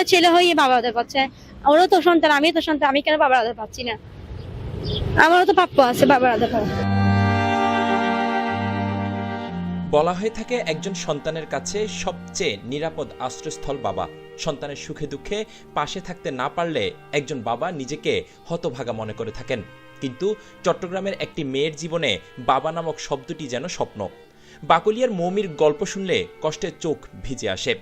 ওরা ছেলে হয়ে বাবা আদর পাচ্ছে। ওরও তো সন্তান আমি তো সন্তান, আমি কেন বাবার আদর পাচ্ছি না? আমারও তো প্রাপ্য আছে, বাবার আদর পাওয়া। বলা হয়ে থাকে একজন সন্তানের কাছে সবচেয়ে নিরাপদ আশ্রয়স্থল বাবা। সন্তানের সুখে দুঃখে পাশে থাকতে না পারলে একজন বাবা নিজেকে হতভাগা মনে করে থাকেন। কিন্তু চট্টগ্রামের একটি মেয়ের জীবনে বাবা নামক শব্দটি যেন স্বপ্ন। বাকলিয়ার মৌমির গল্প শুনলে কষ্টের চোখ ভিজে আসে।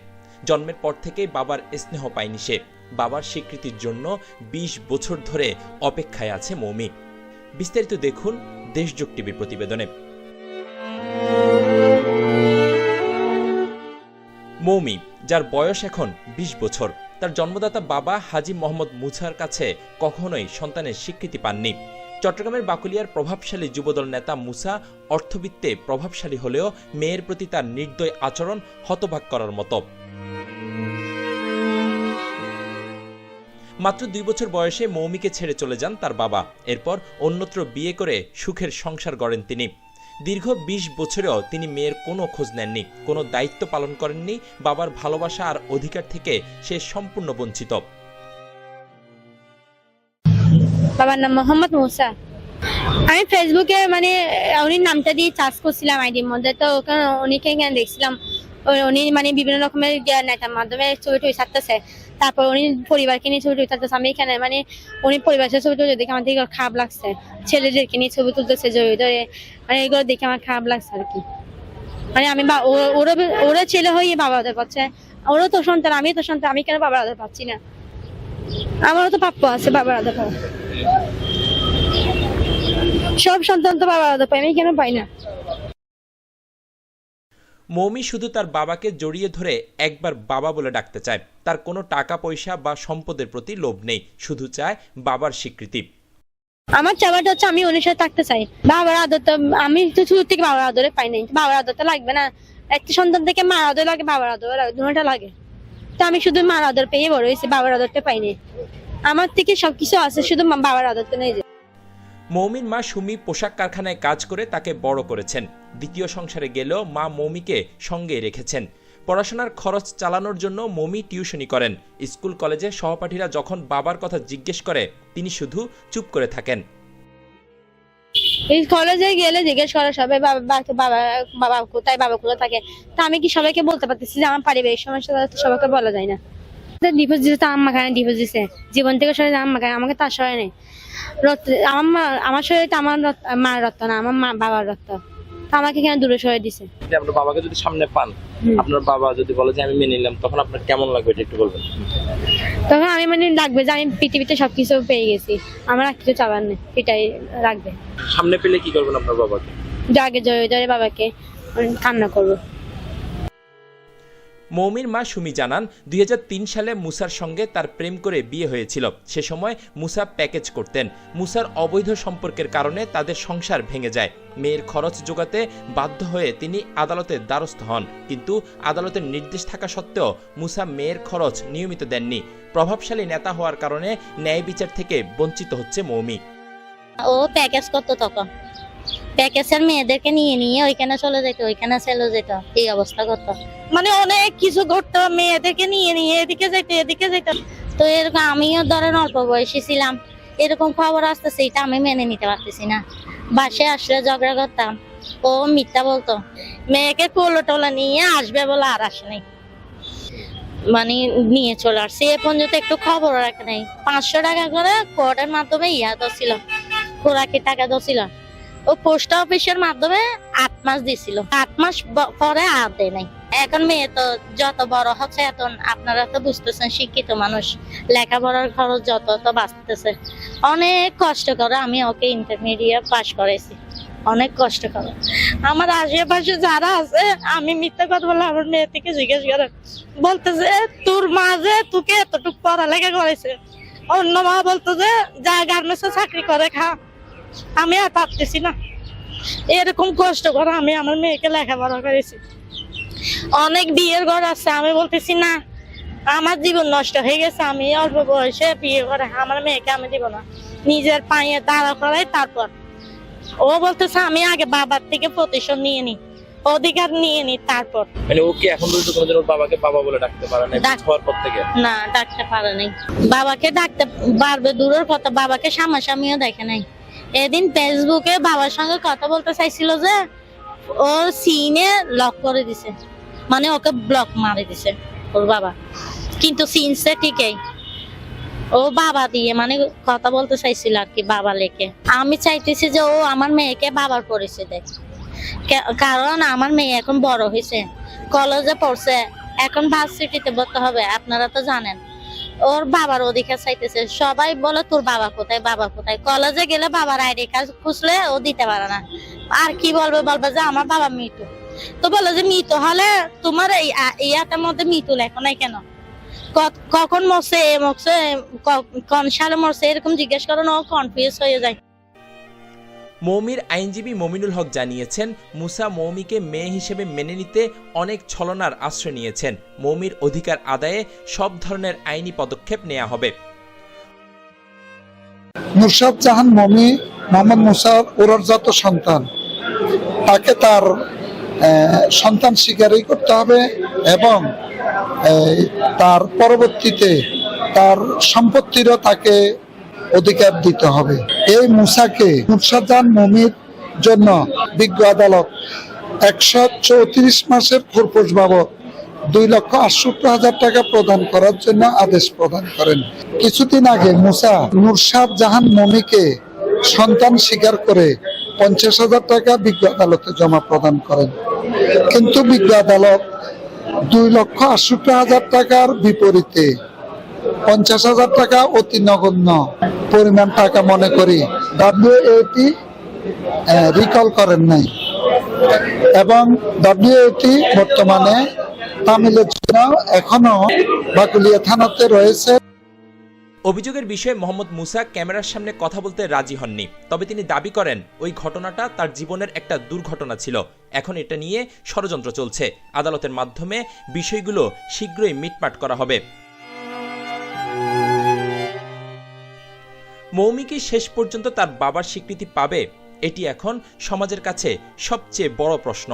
জন্মের পর থেকেই বাবার স্নেহ পায়নি সে। বাবার স্বীকৃতির জন্য ২০ বছর ধরে অপেক্ষায় আছে মৌমি। বিস্তারিত দেখুন দেশযোগ টিভির প্রতিবেদনে। মৌমি, যার বয়স এখন ২০ বছর, তার জন্মদাতা বাবা হাজি মোহাম্মদ মুছার কাছে কখনোই সন্তানের স্বীকৃতি পাননি। চট্টগ্রামের বাকুলিয়ার প্রভাবশালী যুবদল নেতা মুসা অর্থবিত্তে প্রভাবশালী হলেও মেয়ের প্রতি তার নির্দয় আচরণ হতবাক করার মতো। মাত্র দুই বছর বয়সে মৌমিকে ছেড়ে চলে যান তার বাবা। এরপর অন্যত্র বিয়ে করে সুখের সংসার গড়েন তিনি। দীর্ঘ ২০ বছরেও তিনি মেয়ের কোনো খোঁজ নেননি, কোনো দায়িত্ব পালন করেননি, বাবার ভালোবাসা আর অধিকার থেকে সে সম্পূর্ণ বঞ্চিত। বাবার নাম মোহাম্মদ মুসা। আমি ফেসবুকে মানে উনি নামটা দিয়ে চার্জ করছিলাম আইডির মধ্যে, তো ওখানে উনিকে দেখছিলাম। উনি মানে বিভিন্ন রকমের নেতার মাধ্যমে ছবি টবি ছাড়তেছে তারপর উনি পরিবারকে নিয়ে ছবি ছাড়তেছে আমি এখানে মানে উনি পরিবারের ছবি টবি দেখে আমার দিকে খারাপ লাগছে। ছেলেদেরকে নিয়ে ছবি তুলতেছে জড়িয়ে ধরে মানে এগুলো দেখে আমার খারাপ লাগছে আর কি। মানে আমি বা- ওরা ছেলে হয়ে বাবা ওদের পাচ্ছে ওরও তো সন্তান আমি তো সন্তান, আমি কেন বাবার আদর পাচ্ছি না? আমারও তো প্রাপ্য আছে, বাবার আদর পাওয়া সব সন্তান তো বাবার আদর পাই আমি কেন পাই না? মৌমি শুধু তার বাবাকে জড়িয়ে ধরে একবার বাবা বলে ডাকতে চায়। তার কোনো টাকা, পয়সা বা সম্পদের প্রতি লোভ নেই, শুধু চায় বাবার স্বীকৃতি। আমার চাওয়াটা হচ্ছে আমি উনির সাথে থাকতে চাই। বাবার আদর তো আমি তো শুরু থেকে বাবার আদরে পাই নাই। বাবার আদর তো লাগবে না। একটি সন্তান থেকে মার আদর লাগে, বাবার আদর দুটোটা লাগে। তো আমি শুধু মার আদর পেয়ে বড় হয়েছি, বাবার আদরটা পাইনি আমার থেকে সবকিছু আছে, শুধু বাবার আদরটা নেই মৌমির মা সুমি পোশাক কারখানায় কাজ করে তাকে বড় করেছেন। দ্বিতীয় সংসারে গেলেও মা মৌমিকে সঙ্গে রেখেছেন। পড়াশোনার খরচ চালানোর জন্য মৌমি টিউশনি করেন। স্কুল, কলেজে সহপাঠীরা যখন বাবার কথা জিজ্ঞেস করে, তিনি শুধু চুপ করে থাকেন। কলেজে গেলে জিজ্ঞেস করে সবাই, বাবা বাবা বাবা কোথায়? বাবা কোথায় থাকে? তা আমি কি সবাইকে বলতে পারতেছি যে আমার পারিবারিক সমস্যা সবাইকে বলা যায় না। ডিভোর্স দিতে তো আম্মা ডিভোর্স দিছে? জীবন থেকে সরে আম্মা আমাকে তার সরে নেই। আমার মা আমার শরীরে আমার মার রক্ত না আমার মা বাবার রক্ত আমাকে কেন দূরে সরে দিছে? আপনার বাবাকে যদি সামনে পান আপনার বাবা যদি বলে যে আমি মেনে নিলাম তখন আপনার কেমন লাগবে? এটা একটু বলবেন। তখন আমি মানে লাগবে যে আমি পৃথিবীতে সবকিছু পেয়ে গেছি। আমার আর কিছু চাবার নেই এটাই রাখবে সামনে পেলে কি করবেন আপনার বাবাকে? জাগে জয় জয় বাবাকে কান্না করব। মৌমির মা সুমি জানান, দুই সালে মুসার সঙ্গে তার প্রেম করে বিয়ে হয়েছিল। সে সময় মুসা প্যাকেজ করতেন। মুসার অবৈধ সম্পর্কের কারণে তাদের সংসার ভেঙে যায়। মেয়ের খরচ যোগাতে বাধ্য হয়ে তিনি আদালতের দ্বারস্থ হন। কিন্তু আদালতের নির্দেশ থাকা সত্ত্বেও মুসা মেয়ের খরচ নিয়মিত দেননি। প্রভাবশালী নেতা হওয়ার কারণে ন্যায় বিচার থেকে বঞ্চিত হচ্ছে মৌমি। ও প্যাকেজ করতো তখন। প্যাকেজের মেয়েদেরকে নিয়ে নিয়ে ওইখানে চলে যেত ওইখানে চলে যেত। এই অবস্থা করতো মানে অনেক কিছু ঘটতো মেয়েদেরকে নিয়ে নিয়ে এদিকে যেত এদিকে যেত। তো এরকম আমিও ধরেন অল্প বয়সী ছিলাম এরকম খবর আসতেছে এটা আমি মেনে নিতে পারতেছি না। বাসায় আসলে ঝগড়া করতাম ও মিথ্যা বলতো মেয়েকে কোলো টোলা নিয়ে আসবে বলে আর আসে নাই। মানে নিয়ে চলে আসছে এ পর্যন্ত একটু খবর রাখে নাই। পাঁচশো টাকা করে কোর্টের মাধ্যমে ইয়া দিছিল খোরাকি টাকা দিছিল? ও পোস্ট অফিসের মাধ্যমে আট মাস দিছিল। আট মাস পরে আর দেয় নাই। এখন মেয়ে তো যত বড় হচ্ছে এত আপনারা তো বুঝতেছেন, শিক্ষিত মানুষ। লেখাপড়ার খরচ যত তো বাঁচতেছে অনেক কষ্ট করে আমি ওকে ইন্টারমিডিয়েট পাশ করেছি অনেক কষ্ট করে। আমার আশেপাশে যারা আছে, আমি মিথ্যা কথা বলে আমার মেয়ে থেকে জিজ্ঞেস করে বলতেছে তোর মা যে তোকে এতটুকু পড়ালেখা করেছে অন্য মা বলতো যে, যা গার্মেন্টসে চাকরি করে খা। আমি আর পারতেছি না। এরকম কষ্ট করে আমি আমার মেয়েকে লেখাপড়া করেছি। অনেক বিয়ের ঘর আছে আমি বলতেছি না আমার জীবন নষ্ট হয়ে গেছে আমি অল্প বয়সে বিয়ে করে আমার মেয়েকে আমি দিব না। নিজের পায়ে দাঁড়া করাই তারপর। ও বলতেছে আমি আগে বাবার থেকে প্রতিশোধ নিয়ে নি অধিকার নিয়ে নি তারপর। মানে ও কি এখন পর্যন্ত কোনোদিন ওর বাবাকে বাবা বলে ডাকতে পারে না হওয়ার পর থেকে? না ডাকতে পারে নাই। বাবাকে ডাকতে পারবে দূরের কথা বাবাকে সামনাসামনিও দেখে নাই। এদিন ফেসবুকে বাবার সঙ্গে কথা বলতে চাইছিল যে ওর সিনে লক করে দিছে। মানে ওকে ব্লক মারে দিছে, ওর বাবা। কিন্তু সিনসে ঠিকই। ও বাবা দিয়ে মানে কথা বলতে চাইছিল আর কি বাবা লেখে। আমি চাইতেছি যে ও আমার মেয়েকে বাবার পরিচয় দেয়। কারণ আমার মেয়ে এখন বড় হয়েছে। কলেজে পড়ছে, এখন ভার্সিটিতে ভর্তি হবে, আপনারা তো জানেন। ওর বাবার অধিকার চাইতেছে। সবাই বলে, তোর বাবা কোথায়? বাবা কোথায়? কলেজে গেলে বাবার আইডি কার্ড খুঁজলে ও দিতে পারে না। আর কি বলবে? বলবে যে, আমার বাবা মৃত তো বলে যে মৃত হলে তোমার এই ইয়াটার মধ্যে মৃত্যু লেখো নাই কেন? কখন মরছে, এ মরছে কোন সালে মরছে, এরকম জিজ্ঞেস করেন, ও কনফিউজ হয়ে যায়। মৌমির আইনজীবী মমিনুল হক জানিয়েছেন, মুসা মৌমিকে মেয়ে হিসেবে মেনে নিতে অনেক ছলনার আশ্রয় নিয়েছেন। মৌমির অধিকার আদায়ে সব ধরনের আইনি পদক্ষেপ নেওয়া হবে। নুরশাদ জাহান মমি মোহাম্মদ মুসার ওরজাত সন্তান, তাকে তার সন্তান স্বীকারই করতে হবে এবং তার পরবর্তীতে তার সম্পত্তিরও তাকে অধিকার দিতে হবে। এই মুসাকে জাহান মমির জন্য বিজ্ঞ আদালত একশো চৌত্রিশ মাসের খোরপোশ বাবদ দুই লক্ষ আটষট্টি হাজার টাকা প্রদান করার জন্য আদেশ প্রদান করেন। কিছুদিন আগে মুসা নুরশাদ জাহান মমিকে সন্তান স্বীকার করে পঞ্চাশ হাজার টাকা বিজ্ঞ আদালতে জমা প্রদান করেন। কিন্তু বিজ্ঞ আদালত দুই লক্ষ আটষট্টি হাজার টাকার বিপরীতে পঞ্চাশ হাজার টাকা অতি নগণ্য পরিমাণ টাকা মনে করি। ডাব্লিউএটি রিকল করেন নাই। এবং ডাব্লিউএটি বর্তমানে তামিলের জন্য এখনও বাকুলিয়া থানাতে রয়েছে। অভিযোগের বিষয়ে মোহাম্মদ মুসা ক্যামেরার সামনে কথা বলতে রাজি হননি। তবে তিনি দাবি করেন, ওই ঘটনাটা তার জীবনের একটা দুর্ঘটনা ছিল। এখন এটা নিয়ে ষড়যন্ত্র চলছে। আদালতের মাধ্যমে বিষয়গুলো শীঘ্রই মিটমাট করা হবে। মৌমি কি শেষ পর্যন্ত তার বাবার স্বীকৃতি পাবে, এটি এখন সমাজের কাছে সবচেয়ে বড় প্রশ্ন।